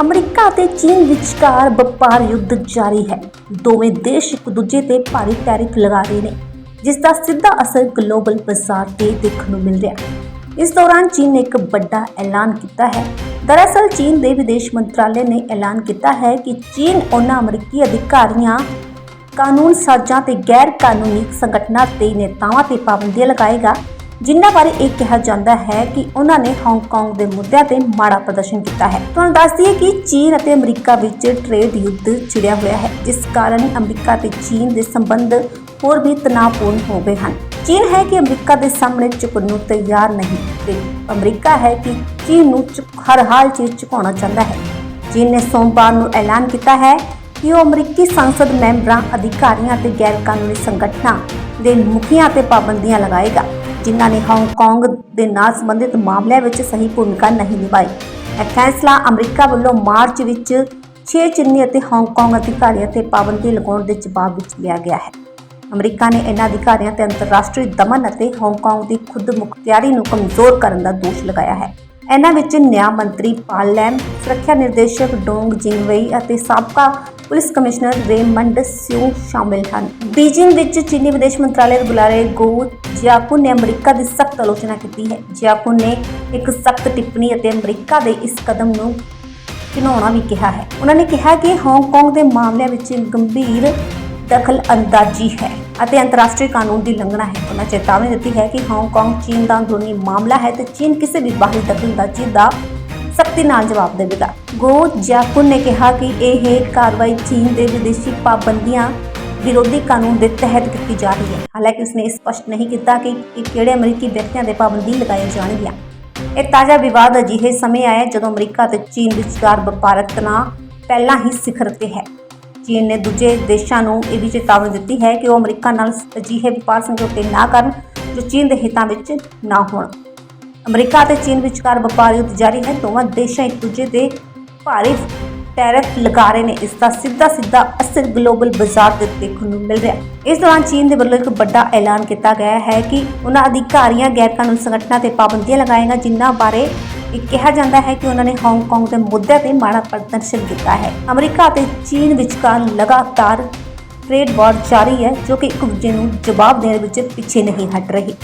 America ਅਤੇ ਚੀਨ ਵਿਚਕਾਰ ਵਪਾਰ ਯੁੱਧ ਜਾਰੀ ਹੈ। ਦੋਵੇਂ ਦੇਸ਼ ਇੱਕ ਦੂਜੇ ਤੇ ਭਾਰੀ ਟੈਰਿਫ ਲਗਾ ਰਹੇ ਨੇ, ਜਿਸ ਦਾ ਸਿੱਧਾ ਅਸਰ ਗਲੋਬਲ ਬਾਜ਼ਾਰ ਤੇ ਦੇਖਣ ਨੂੰ ਮਿਲ ਰਿਹਾ ਹੈ। ਇਸ ਦੌਰਾਨ ਚੀਨ ਨੇ ਇੱਕ ਵੱਡਾ ਐਲਾਨ ਕੀਤਾ ਹੈ। ਦਰਅਸਲ, ਚੀਨ ਦੇ ਵਿਦੇਸ਼ ਮੰਤਰਾਲੇ ਨੇ ਐਲਾਨ ਕੀਤਾ ਹੈ ਕਿ ਚੀਨ ਉਹਨਾਂ ਅਮਰੀਕੀ ਅਧਿਕਾਰੀਆਂ, ਕਾਨੂੰਨ ਸਾਜ਼ਾਂ ਤੇ ਗੈਰ ਕਾਨੂੰਨੀ ਸੰਗਠਨਾਂ ਤੇ ਨੇਤਾਵਾਂ ਤੇ ਪਾਬੰਦੀਆਂ ਲਗਾਏਗਾ। ਜਿਨ੍ਹਾਂ ਬਾਰੇ ਇਹ ਕਿਹਾ ਜਾਂਦਾ ਹੈ ਕਿ ਉਹਨਾਂ ਨੇ ਹਾਂਗਕਾਂਗ ਦੇ ਮੁੱਦਿਆਂ ਤੇ ਮਾੜਾ ਪ੍ਰਦਰਸ਼ਨ ਕੀਤਾ ਹੈ। ਤੁਹਾਨੂੰ ਦੱਸ ਦਈਏ ਕਿ ਚੀਨ ਅਤੇ ਅਮਰੀਕਾ ਵਿੱਚ ਟ੍ਰੇਡ ਯੁੱਧ ਛਿੜਿਆ ਹੋਇਆ ਹੈ, ਜਿਸ ਕਾਰਨ ਅਮਰੀਕਾ ਤੇ ਚੀਨ ਦੇ ਸੰਬੰਧ ਹੋਰ ਵੀ ਤਣਾਅਪੂਰਨ ਹੋ ਗਏ ਹਨ। ਚੀਨ ਹੈ ਕਿ ਅਮਰੀਕਾ ਦੇ ਸਾਹਮਣੇ ਝੁਕਣ ਨੂੰ ਤਿਆਰ ਨਹੀਂ ਤੇ ਅਮਰੀਕਾ ਹੈ ਕਿ ਚੀਨ ਨੂੰ ਹਰ ਹਾਲ 'ਚ ਝੁਕਾਉਣਾ ਚਾਹੁੰਦਾ ਹੈ। ਚੀਨ ਨੇ ਸੋਮਵਾਰ ਨੂੰ ਐਲਾਨ ਕੀਤਾ ਹੈ ਕਿ ਉਹ ਅਮਰੀਕੀ ਸੰਸਦ ਮੈਂਬਰਾਂ, ਅਧਿਕਾਰੀਆਂ ਅਤੇ ਗੈਰ ਕਾਨੂੰਨੀ ਸੰਗਠਨਾਂ ਦੇ ਮੁਖੀਆਂ ਤੇ ਪਾਬੰਦੀਆਂ ਲਗਾਏਗਾ। ਜਿਨ੍ਹਾਂ ਨੇ ਹਾਂਗਕਾਂਗ ਦੇ ਨਾਲ ਸੰਬੰਧਿਤ ਮਾਮਲਿਆਂ ਵਿੱਚ ਸਹੀ ਭੂਮਿਕਾ ਨਹੀਂ ਨਿਭਾਈ। ਇਹ ਫੈਸਲਾ ਅਮਰੀਕਾ ਵੱਲੋਂ ਮਾਰਚ ਵਿੱਚ 6 ਚੀਨੀ ਅਤੇ ਹਾਂਗਕਾਂਗ ਅਧਿਕਾਰੀਆਂ ਤੇ ਪਾਬੰਦੀ ਲਗਾਉਣ ਦੇ ਜਵਾਬ ਵਿੱਚ ਲਿਆ ਗਿਆ ਹੈ। ਅਮਰੀਕਾ ਨੇ ਇਹਨਾਂ ਅਧਿਕਾਰੀਆਂ ਤੇ ਅੰਤਰਰਾਸ਼ਟਰੀ ਦਮਨ ਅਤੇ ਹਾਂਗਕਾਂਗ ਦੀ ਖੁਦ ਮੁਖਤਿਆਰੀ ਨੂੰ ਕਮਜ਼ੋਰ ਕਰਨ ਦਾ ਦੋਸ਼ ਲਗਾਇਆ ਹੈ। ਇਹਨਾਂ ਵਿੱਚ ਨਿਆਂ ਮੰਤਰੀ ਪਾਲ ਲੈਮ ਸੁਰੱਖਿਆ ਨਿਰਦੇਸ਼ਕ ਡੋਂਗ ਜਿੰਗਵਈ ਅਤੇ ਸਾਬਕਾ ਪੁਲਿਸ ਕਮਿਸ਼ਨਰ ਰੇਮੰਡ ਸਿਊ ਸ਼ਾਮਿਲ ਹਨ। ਬੀਜਿੰਗ ਵਿੱਚ ਚੀਨੀ ਵਿਦੇਸ਼ ਮੰਤਰਾਲੇ ਦੇ ਬੁਲਾਰੇ ਗੋ ਜਿਆਕੁਨ ਨੇ ਅਮਰੀਕਾ ਦੀ ਸਖਤ ਆਲੋਚਨਾ ਕੀਤੀ ਹੈ। ਜਿਆਕੁਨ ਨੇ ਇੱਕ ਸਖਤ ਟਿੱਪਣੀ ਅਤੇ ਅਮਰੀਕਾ ਦੇ ਇਸ ਕਦਮ ਨੂੰ ਘਿਨਾਉਣਾ ਵੀ ਕਿਹਾ ਹੈ। ਉਹਨਾਂ ਨੇ ਕਿਹਾ ਕਿ ਹਾਂਗਕਾਂਗ ਦੇ ਮਾਮਲਿਆਂ ਵਿੱਚ ਗੰਭੀਰ ਦਖਲ ਅੰਦਾਜ਼ੀ ਹੈ। ਅਤੇ ਅੰਤਰਰਾਸ਼ਟਰੀ ਕਾਨੂੰਨ ਦੀ ਉਲੰਘਣਾ ਹੈ। ਉਹਨਾਂ ਚੇਤਾਵਨੀ ਦਿੱਤੀ ਹੈ ਕਿ ਹਾਂਗਕਾਂਗ ਚੀਨ ਦਾ ਅੰਦਰੂਨੀ ਮਾਮਲਾ ਹੈ ਤੇ ਚੀਨ ਕਿਸੇ ਵੀ ਬਾਹਰੀ ਦਖਲਅੰਦਾਜ਼ੀ ਦਾ ਸਖਤੀ ਨਾਲ ਜਵਾਬ ਦੇਵੇਗਾ। ਗੋ ਜਿਆਕੁਨ ਨੇ ਕਿਹਾ ਕਿ ਇਹ ਕਾਰਵਾਈ ਚੀਨ ਦੇ ਵਿਦੇਸ਼ੀ ਪਾਬੰਦੀਆਂ ਵਿਰੋਧੀ ਕਾਨੂੰਨ ਦੇ ਤਹਿਤ ਕੀਤੀ ਜਾ ਰਹੀ ਹੈ। ਹਾਲਾਂਕਿ ਉਸਨੇ ਇਹ ਸਪਸ਼ਟ ਨਹੀਂ ਕੀਤਾ ਕਿ ਕਿਹੜੇ ਅਮਰੀਕੀ ਵਿਅਕਤੀਆਂ ਦੇ ਪਾਬੰਦੀ ਲਗਾਈਆਂ ਜਾਣਗੀਆਂ। ਇਹ ਤਾਜ਼ਾ ਵਿਵਾਦ ਅਜਿਹੇ ਸਮੇਂ ਆਇਆ ਜਦੋਂ ਅਮਰੀਕਾ ਅਤੇ ਚੀਨ ਵਿਚਕਾਰ ਵਪਾਰਕ ਤਣਾਅ ਪਹਿਲਾਂ ਹੀ ਸਿਖਰ ਤੇ ਹੈ। ਚੀਨ ਨੇ ਦੂਜੇ ਦੇਸ਼ਾਂ ਨੂੰ ਇਹ ਵੀ ਚੇਤਾਵਨੀ ਦਿੱਤੀ ਹੈ ਕਿ ਉਹ ਅਮਰੀਕਾ ਨਾਲ ਅਜਿਹੇ ਵਪਾਰ ਸਮਝੌਤੇ ਨਾ ਕਰਨ ਜੋ ਚੀਨ ਦੇ ਹਿੱਤਾਂ ਵਿੱਚ ਨਾ ਹੋਣ। ਅਮਰੀਕਾ ਅਤੇ ਚੀਨ ਵਿਚਕਾਰ ਵਪਾਰ ਯੁੱਧ ਜਾਰੀ ਹੈ। ਦੋਵਾਂ ਦੇਸ਼ਾਂ ਇੱਕ ਦੂਜੇ ਦੇ ਭਾਰੀ ਟੈਰਿਫ ਲਗਾ ਰਹੇ ਨੇ। ਇਸ ਦਾ ਸਿੱਧਾ ਸਿੱਧਾ ਅਸਰ ਗਲੋਬਲ ਬਾਜ਼ਾਰ ਤੇ ਦੇਖਣ ਨੂੰ ਮਿਲ ਰਿਹਾ ਇਸ ਦੌਰਾਨ ਚੀਨ ਦੇ ਵੱਲੋਂ ਇੱਕ ਵੱਡਾ ਐਲਾਨ ਕੀਤਾ ਗਿਆ ਹੈ ਕਿ ਉਹਨਾਂ ਅਧਿਕਾਰੀਆਂ ਗੈਰ ਕਾਨੂੰਨੀ ਸੰਗਠਨਾਂ ਤੇ ਪਾਬੰਦੀਆਂ ਲਗਾਏਗਾ, ਜਿਨ੍ਹਾਂ ਬਾਰੇ ਇਹ ਕਿਹਾ ਜਾਂਦਾ ਹੈ ਕਿ ਉਹਨਾਂ ਨੇ ਹਾਂਗਕਾਂਗ ਦੇ ਮੁੱਦੇ ਤੇ ਮਾੜਾ ਪ੍ਰਦਰਸ਼ਨ ਕੀਤਾ ਹੈ। ਅਮਰੀਕਾ ਅਤੇ ਚੀਨ ਵਿਚਕਾਰ ਲਗਾਤਾਰ ਟ੍ਰੇਡ ਵਾਰ ਜਾਰੀ ਹੈ, ਜੋ ਕਿ ਇੱਕ ਦੂਜੇ ਨੂੰ ਜਵਾਬ ਦੇਣ ਵਿੱਚ ਪਿੱਛੇ ਨਹੀਂ ਹਟ ਰਹੀ।